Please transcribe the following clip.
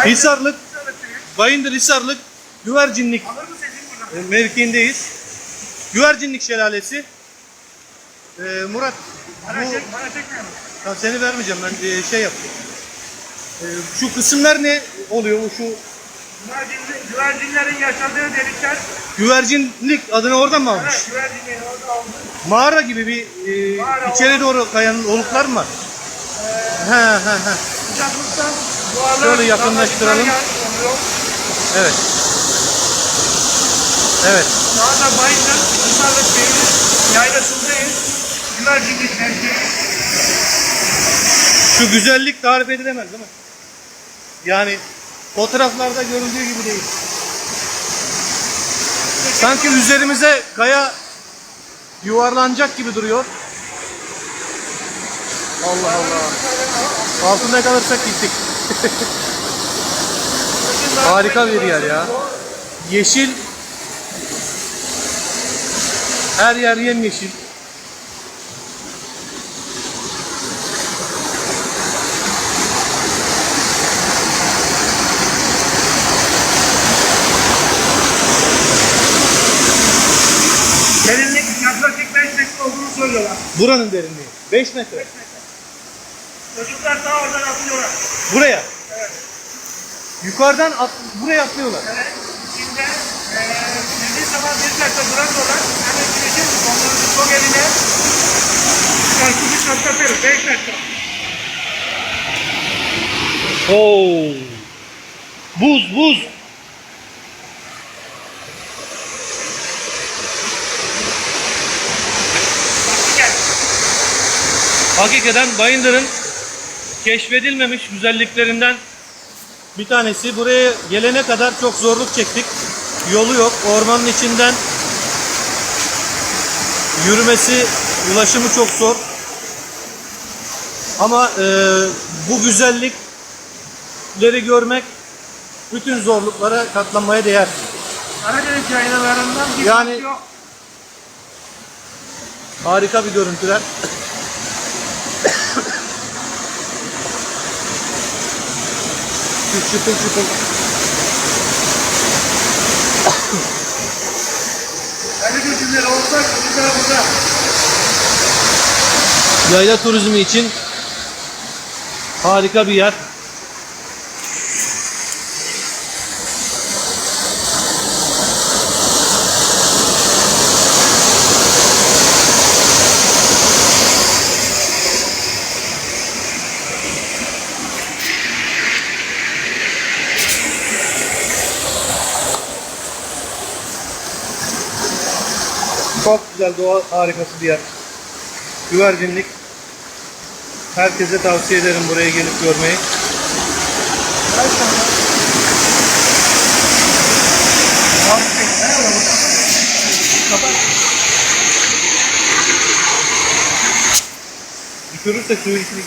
Hisarlık, Bayındır Hisarlık, Güvercinlik mevkiindeyiz. Güvercinlik Şelalesi. E, Murat, Bana, bu, çek, bana çekmiyor musun? Tamam, seni vermeyeceğim ben e, şey yapayım. E, şu kısımlar ne oluyor? Şu Güvercin, güvercinlerin yaşadığı delikler. güvercinlik adını oradan mı almış? Evet, güvercinlerin orada aldı. Mağara gibi bir e, Mağara içeri doğru kayan oluklar mı var? He he he. Sıcaklıktan duvarlar... Şöyle yakınlaştıralım. Evet. Evet. Şu anda Bayındır, Hisarlık Bey'in yaylasındayız. Mevkii. Şu güzellik tarif edilemez değil mi? Yani fotoğraflarda görüldüğü gibi değil. Sanki üzerimize kaya yuvarlanacak gibi duruyor. Allah Allah. Altında kalırsak gittik. Harika bir yer ya. Yeşil. Her yer yemyeşil. Derinlik yaklaşık 5 metre olduğunu söylüyorlar. Buranın derinliği. 5 metre. Çocuklar daha oradan atıyorlar. Buraya. Evet. Yukarıdan at, buraya atlıyorlar. Evet. İçinde eee dediği zaman bir dakika duramıyorlar. Yani güneşin onların çok eline karşımız atlatırız. 5 metre. Oo. Buz buz. Hakikaten Bayındır'ın keşfedilmemiş güzelliklerinden bir tanesi. Buraya gelene kadar çok zorluk çektik. Yolu yok. Ormanın içinden yürümesi, ulaşımı çok zor. Ama e, bu güzellikleri görmek bütün zorluklara katlanmaya değer. Karadeniz yaylalarından bir Yani- yok. Harika bir görüntüler. Şu çıpıl çıpıl. Karadenizliler olsak biz de burada. Yayla turizmi için harika bir yer. Çok güzel doğa harikası bir yer. Güvercinlik. Herkese tavsiye ederim buraya gelip görmeyi. Düşürürsek suyu içine